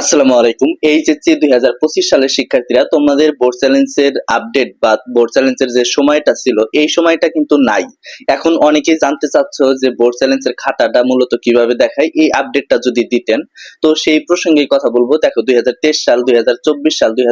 আসসালামু আলাইকুম। এইচএসসি দুই হাজার পঁচিশ সালের শিক্ষার্থীরা, তোমাদের বোর্ড চ্যালেঞ্জের আপডেট বা বোর্ড চ্যালেঞ্জের যে সময়টা ছিল, এই সময়টা কিন্তু নাই। এখন অনেকেই জানতে চাচ্ছ যে বোর্ড চ্যালেঞ্জের খাতাটা মূলত কীভাবে দেখায়, এই আপডেটটা যদি দিতেন। তো সেই প্রসঙ্গে কথা বলব। দেখো, দুই হাজার তেইশ সাল, দুই হাজার চব্বিশ সাল, দুই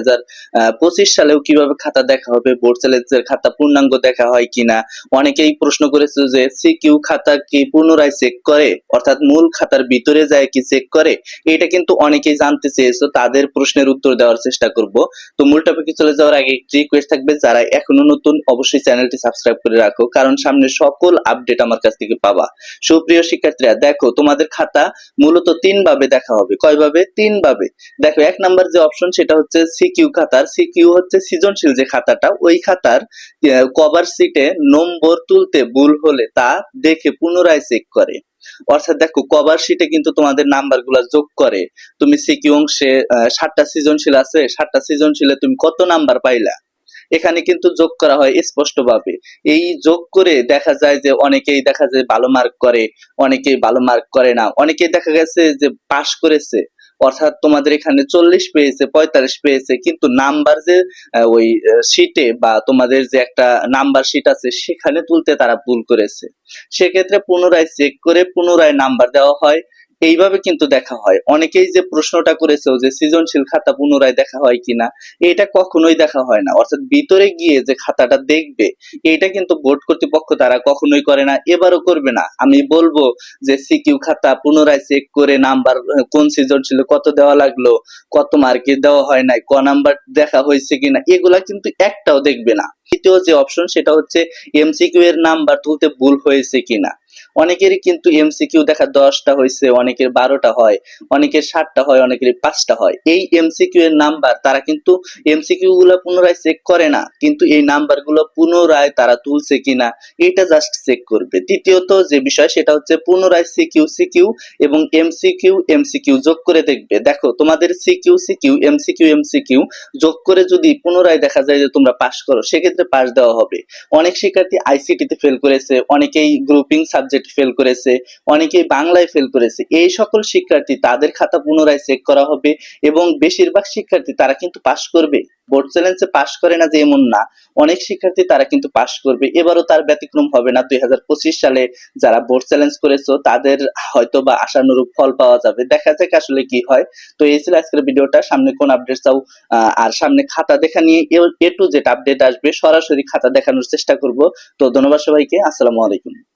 সালেও কীভাবে খাতা দেখা হবে বোর্ড চ্যালেঞ্জের খাতা পূর্ণাঙ্গ দেখা হয় কিনা? অনেকেই প্রশ্ন করেছে যে সি কিউ খাতা কি পুনরায় চেক করে? অর্থাৎ মূল খাতার ভিতরে যায় কি চেক করে? এটা কিন্তু অনেকেই জানতে চেয়েছো, তাদের প্রশ্নের উত্তর দেওয়ার চেষ্টা করব। তো মূল টপিকে চলে যাওয়ার আগে একটি রিকোয়েস্ট থাকবে, যারা এখনও নতুন, অবশ্যই চ্যানেলটি সাবস্ক্রাইব করে রাখো, কারণ সামনে সকল আপডেট আমার কাছ থেকে পাবা। সুপ্রিয় শিক্ষার্থীরা, দেখো, তোমাদের খাতা মূলত তিন ভাবে দেখা হবে। কয় ভাবে তিন ভাবে দেখো, এক নাম্বার যে অপশন সেটা হচ্ছে সিকিউ খাতার। সিকিউ হচ্ছে সৃজনশীল যে খাতাটা, ওই খাতার কভার সিটে নম্বর তুলতে ভুল হলে তা দেখে পুনরায় চেক করে। অর্থাৎ দেখো কভার শিটে কিন্তু তোমাদের নাম্বারগুলা যোগ করে। তুমি সিকিউ অংশে সাতটা সৃজনশীল আছে, সাতটা সৃজনশীলে তুমি কত নাম্বার পাইলা? এখানে কিন্তু যোগ করা হয় স্পষ্টভাবে। এই যোগ করে দেখা যায় যে অনেকেই দেখা যায় ভালো মার্ক করে, অনেকেই ভালো মার্ক করে না। অনেকেই দেখা গেছে যে পাশ করেছে। অর্থাৎ তোমাদের এখানে চল্লিশ পেয়েছে, পঁয়তাল্লিশ পেয়েছে, কিন্তু নাম্বার যে ওই শিটে বা তোমাদের যে একটা নাম্বার শিট আছে, সেখানে তুলতে তারা ভুল করেছে। সেক্ষেত্রে পুনরায় চেক করে পুনরায় নাম্বার দেওয়া হয়। এইভাবে কিন্তু দেখা হয়। অনেকেই যে প্রশ্নটা করেছে যে সৃজনশীল খাতা পুনরায় দেখা হয় কিনা, এটা কখনোই দেখা হয় না। অর্থাৎ ভিতরে গিয়ে যে খাতাটা দেখবে, এটা কিন্তু বোর্ড কর্তৃপক্ষ তারা কখনোই করে না, এবারও করবে না। আমি বলব যে সিকিউ খাতা পুনরায় চেক করে নাম্বার, কোন সৃজনশীল কত দেওয়া লাগল, কত মার্কে দেওয়া হয় নাই, ক নাম্বার দেখা হয়েছে কিনা, এগুলা কিন্তু একটাও দেখবে না। দ্বিতীয় যে অপশন সেটা হচ্ছে এমসিকিউ এর নাম্বার তুলতে ভুল হয়েছে কিনা। অনেকেরই কিন্তু এমসিকিউ দেখা দশটা হয়েছে অনেকের বারোটা হয়, অনেকের সাতটা হয় অনেকের পাঁচটা হয়। এই এমসিকিউ এর নাম্বার তারা কিন্তু এমসিকিউ গুলো পুনরায় চেক করে না, কিন্তু এই নাম্বারগুলো পুনরায় তারা তুলছে কিনা, এটা জাস্ট চেক করবে। তৃতীয়ত যে বিষয়, সেটা হচ্ছে পুনরায় সিকিউ সিকিউ এবং এমসিকিউ এমসিকিউ যোগ করে দেখবে। দেখো, তোমাদের সিকিউ সিকিউ এমসিকিউ এমসিকিউ যোগ করে যদি পুনরায় দেখা যায় যে তোমরা পাশ করো, সেক্ষেত্রে পাশ দেওয়া হবে। অনেক শিক্ষার্থী আইসিটিতে ফেল করেছে, অনেকেই গ্রুপিং সাবজেক্ট ফেল করেছে, অনেকেই বাংলায় ফেল করেছে, এই সকল শিক্ষার্থী তাদের খাতা পুনরায় চেক করা হবে এবং বেশিরভাগ শিক্ষার্থী তারা কিন্তু পাশ করবে। বোর্ড চ্যালেঞ্জে পাশ করে না যে এমন না, অনেক শিক্ষার্থী তারা কিন্তু পাশ করবে, এবারও তার ব্যতিক্রম হবে না। দুই সালে যারা বোর্ড চ্যালেঞ্জ করেছ, তাদের হয়তো বা আশানুরূপ ফল পাওয়া যাবে। দেখা যাক আসলে কি হয়। তো এই ছিল আজকের ভিডিওটা। সামনে কোন আপডেট চাও আর সামনে খাতা দেখা নিয়ে এ টু জেড আপডেট আসবে। সরাসরি খাতা দেখানোর চেষ্টা করব। তো ধন্যবাদ সবাইকে। আসসালামু আলাইকুম।